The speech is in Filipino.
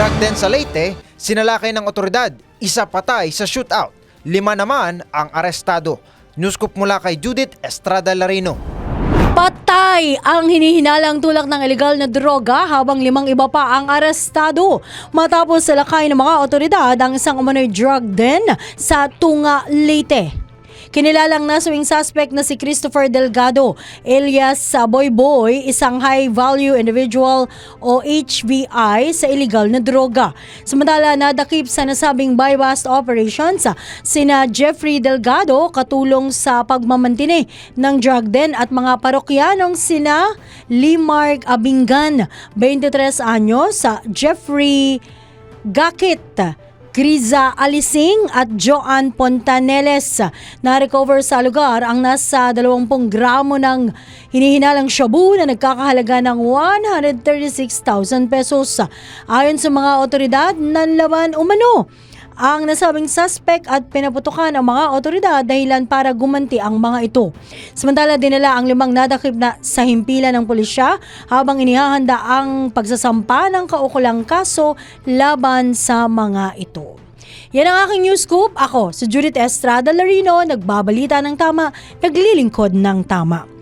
Drug den sa Leyte, sinalakay ng otoridad, isa patay sa shootout. Lima naman ang arestado. Newscoop mula kay Judith Estrada Larino. Patay ang hinihinalang tulak ng ilegal na droga habang limang iba pa ang arestado matapos salakay ng mga otoridad ang isang umano'y drug den sa Tunga, Leyte. Kinilalang nasawing suspect na si Christopher Delgado alias Boy Boy, isang high-value individual o HVI sa illegal na droga. Samantala, nadakip sa nasabing buy-bust operations sina Jeffrey Delgado katulong sa pagmamantine ng drug den at mga parokyanong sina Limark Abingan, 23 anyos, sa Jeffrey Gakit, Criza Alising at Joan Pontaneles. Na-recover sa lugar ang nasa 20 gramo ng hinihinalang shabu na nagkakahalaga ng 136,000 pesos. Ayon sa mga otoridad, nanlaban umano ang nasabing suspect at pinaputukan ang mga otoridad dahilan para gumanti ang mga ito. Samantala dinala ang limang nadakip na sa himpilan ng pulisya habang inihahanda ang pagsasampa ng kaukulang kaso laban sa mga ito. Yan ang aking news scoop. Ako, si Judith Estrada Larino, nagbabalita ng tama, naglilingkod ng tama.